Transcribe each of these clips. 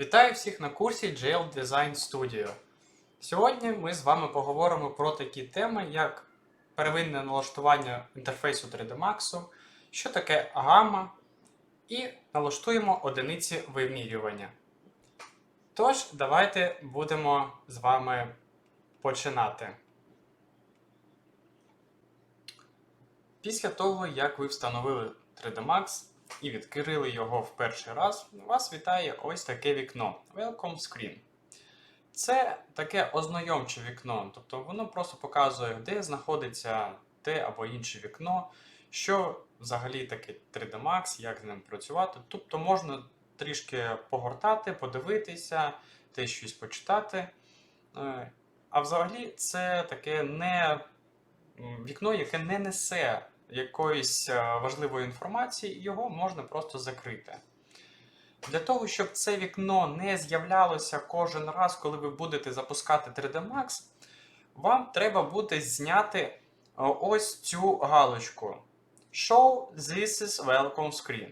Вітаю всіх на курсі JL Design Studio. Сьогодні ми з вами поговоримо про такі теми, як первинне налаштування інтерфейсу 3D Max, що таке гамма, і налаштуємо одиниці вимірювання. Тож, давайте будемо з вами починати. Після того, як ви встановили 3D Max і відкрили його в перший раз, вас вітає ось таке вікно Welcome Screen. Це таке ознайомче вікно, тобто воно просто показує, де знаходиться те або інше вікно, що взагалі таке 3D Max, як з ним працювати. Тобто можна трішки погортати, подивитися, десь щось почитати. Е, А взагалі це таке не вікно, яке не несе якоїсь е, важливої інформації, його можна просто закрити. Для того, щоб це вікно не з'являлося кожен раз, коли ви будете запускати 3D Max, вам треба буде зняти е, ось цю галочку. Show this is welcome screen.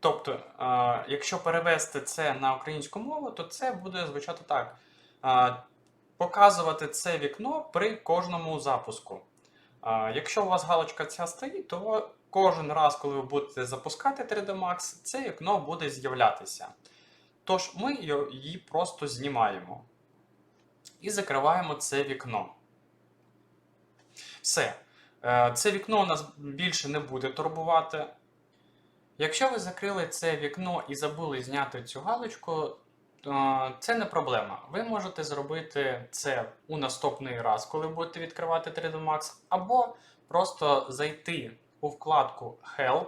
Тобто, е, якщо перевести це на українську мову, то це буде звучати так: показувати це вікно при кожному запуску. Якщо у вас галочка ця стоїть, то кожен раз, коли ви будете запускати 3D Max, це вікно буде з'являтися. Тож ми її просто знімаємо і закриваємо це вікно. Все. Е, Це вікно нас більше не буде турбувати. Якщо ви закрили це вікно і забули зняти цю галочку, це не проблема. Ви можете зробити це у наступний раз, коли будете відкривати 3D Max, або просто зайти у вкладку Help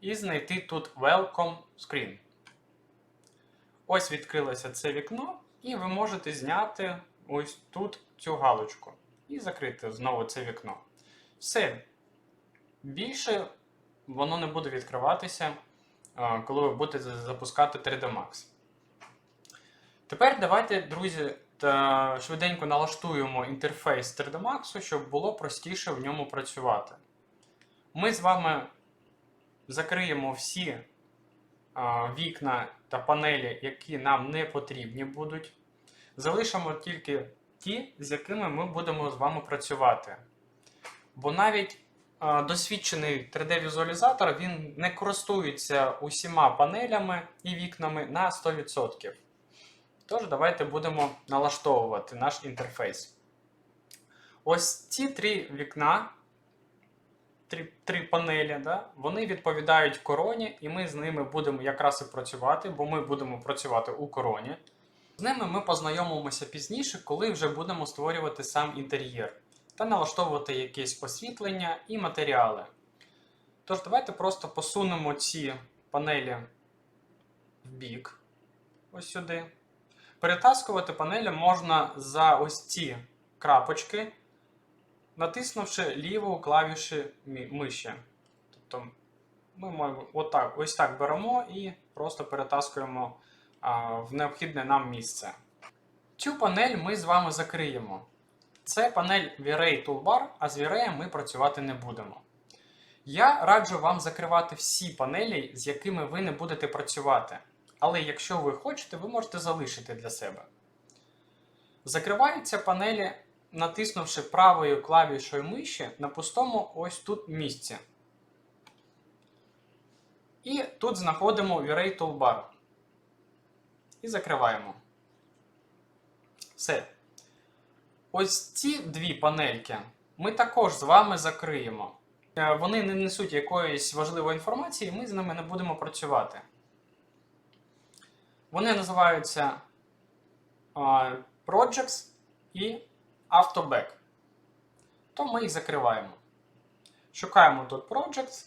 і знайти тут Welcome Screen. Ось відкрилося це вікно, і ви можете зняти ось тут цю галочку і закрити знову це вікно. Все. Більше воно не буде відкриватися, коли ви будете запускати 3D Max. Тепер давайте, друзі, швиденько налаштуємо інтерфейс 3D Max, щоб було простіше в ньому працювати. Ми з вами закриємо всі вікна та панелі, які нам не потрібні будуть. Залишимо тільки ті, з якими ми будемо з вами працювати. Бо навіть досвідчений 3D-візуалізатор він не користується усіма панелями і вікнами на 100%. Тож, давайте будемо налаштовувати наш інтерфейс. Ось ці три вікна, три, три панелі, да, вони відповідають короні, і ми з ними будемо якраз і працювати, бо ми будемо працювати у короні. З ними ми познайомимося пізніше, коли вже будемо створювати сам інтер'єр та налаштовувати якесь освітлення і матеріали. Тож, давайте просто посунемо ці панелі в бік, ось сюди. Перетаскувати панелі можна за ось ці крапочки, натиснувши ліву клавішу миші. Тобто ми отак, ось так беремо і просто перетаскуємо а, в необхідне нам місце. Цю панель ми з вами закриємо. Це панель V-Ray Toolbar, а з V-Ray ми працювати не будемо. Я раджу вам закривати всі панелі, з якими ви не будете працювати. Але якщо ви хочете, ви можете залишити для себе. Закриваються панелі, натиснувши правою клавішою миші на пустому ось тут місці. І тут знаходимо V-Ray Toolbar. І закриваємо. Все. Ось ці дві панельки ми також з вами закриємо. Е, Вони не несуть якоїсь важливої інформації, ми з ними не будемо працювати. Вони називаються Projects і Autoback. То ми їх закриваємо. Шукаємо тут Projects,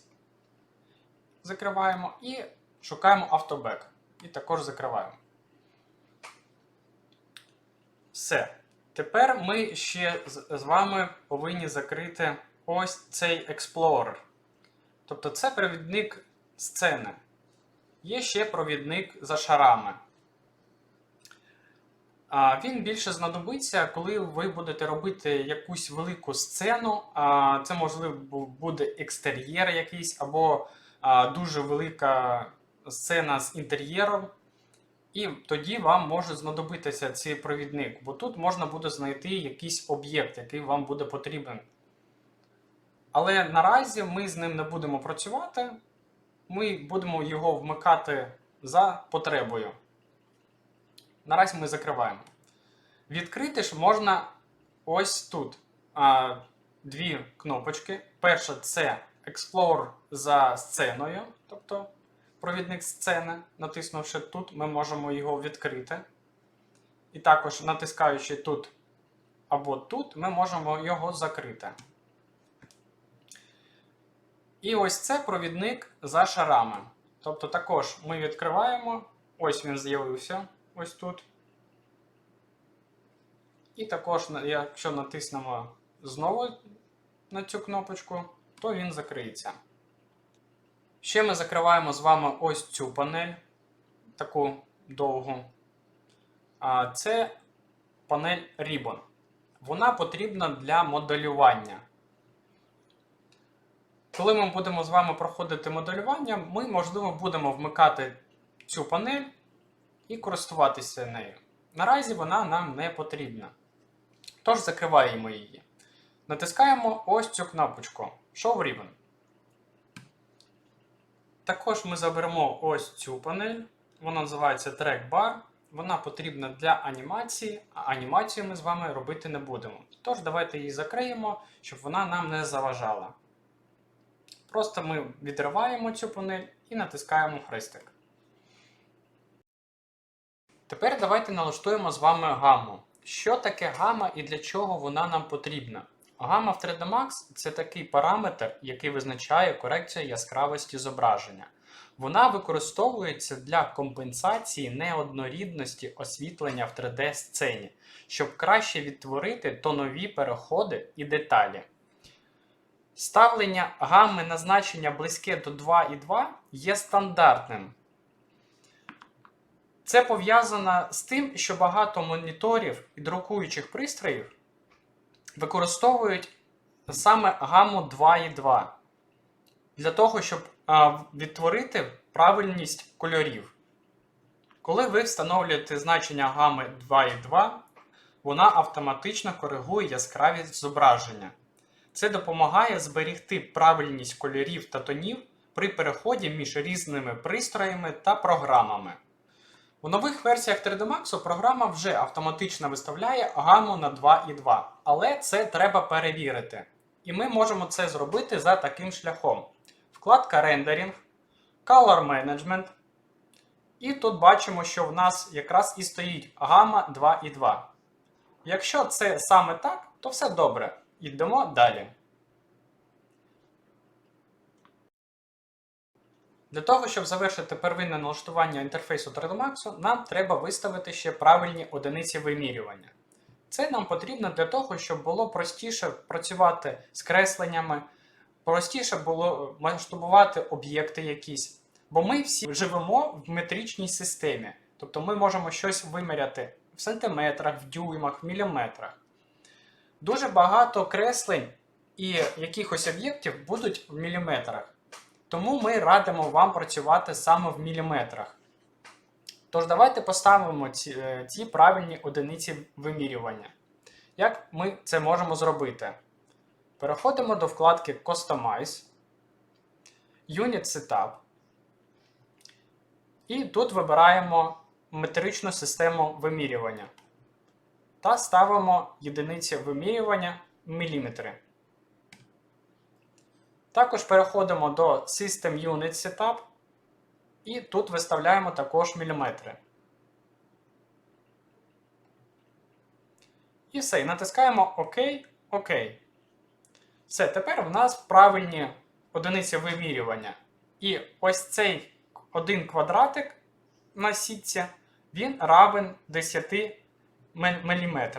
закриваємо і шукаємо Autoback. І також закриваємо. Все. Тепер ми ще з вами повинні закрити ось цей Explorer. Тобто це провідник сцени. Є ще провідник за шарами. Він більше знадобиться, коли ви будете робити якусь велику сцену. Це, можливо, буде екстер'єр якийсь, або дуже велика сцена з інтер'єром. І тоді вам може знадобитися цей провідник, бо тут можна буде знайти якийсь об'єкт, який вам буде потрібен. Але наразі ми з ним не будемо працювати, ми будемо його вмикати за потребою. Наразі ми закриваємо. Відкрити ж можна ось тут а, дві кнопочки. Перша це Explore за сценою, тобто провідник сцени. Натиснувши тут, ми можемо його відкрити. І також натискаючи тут або тут, ми можемо його закрити. І ось це провідник за шарами. Тобто також ми відкриваємо, ось він з'явився ось тут. І також, якщо натиснемо знову на цю кнопочку, то він закриється. Ще ми закриваємо з вами ось цю панель, таку довгу. Це панель Ribbon. Вона потрібна для моделювання. Коли ми будемо з вами проходити моделювання, ми, можливо, будемо вмикати цю панель і користуватися нею. Наразі вона нам не потрібна. Тож закриваємо її. Натискаємо ось цю кнопочку Show Ribbon. Також ми заберемо ось цю панель. Вона називається Track Bar. Вона потрібна для анімації, а анімацію ми з вами робити не будемо. Тож давайте її закриємо, щоб вона нам не заважала. Просто ми відриваємо цю панель і натискаємо хрестик. Тепер давайте налаштуємо з вами гамму. Що таке гамма і для чого вона нам потрібна? Гамма в 3D Max це такий параметр, який визначає корекцію яскравості зображення. Вона використовується для компенсації неоднорідності освітлення в 3D сцені, щоб краще відтворити тонові переходи і деталі. Ставлення гами на значення близьке до 2,2 є стандартним. Це пов'язано з тим, що багато моніторів і друкуючих пристроїв використовують саме гаму 2,2 для того, щоб відтворити правильність кольорів. Коли ви встановлюєте значення гами 2,2, вона автоматично коригує яскравість зображення. Це допомагає зберігти правильність кольорів та тонів при переході між різними пристроями та програмами. У нових версіях 3D Max програма вже автоматично виставляє гаму на 2,2, але це треба перевірити. І ми можемо це зробити за таким шляхом: вкладка Rendering, Color Management. І тут бачимо, що в нас якраз і стоїть гама 2,2. Якщо це саме так, то все добре. Йдемо далі. Для того, щоб завершити первинне налаштування інтерфейсу 3D Max, нам треба виставити ще правильні одиниці вимірювання. Це нам потрібно для того, щоб було простіше працювати з кресленнями, простіше було масштабувати об'єкти якісь. Бо ми всі живемо в метричній системі. Тобто ми можемо щось виміряти в сантиметрах, в дюймах, в міліметрах. Дуже багато креслень і якихось об'єктів будуть в міліметрах. Тому ми радимо вам працювати саме в міліметрах. Тож давайте поставимо ці, е, ці правильні одиниці вимірювання. Як ми це можемо зробити? Переходимо до вкладки Customize, Unit Setup. І тут вибираємо метричну систему вимірювання. Та ставимо єдиниці вимірювання міліметри. Також переходимо до System Unit Setup. І тут виставляємо також міліметри. І все. І натискаємо ОК, ОК. Все, тепер в нас правильні одиниці вимірювання. І ось цей один квадратик на сітці, він равен 10 мм.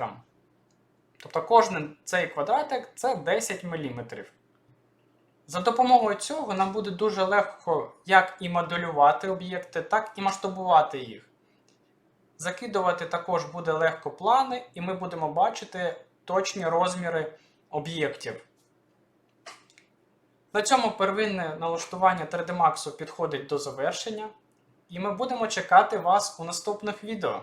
Тобто кожен цей квадратик це 10 мм. За допомогою цього нам буде дуже легко як і моделювати об'єкти, так і масштабувати їх. Закидувати також буде легко плани, і ми будемо бачити точні розміри об'єктів. На цьому первинне налаштування 3D Max підходить до завершення. і ми будемо чекати вас у наступних відео.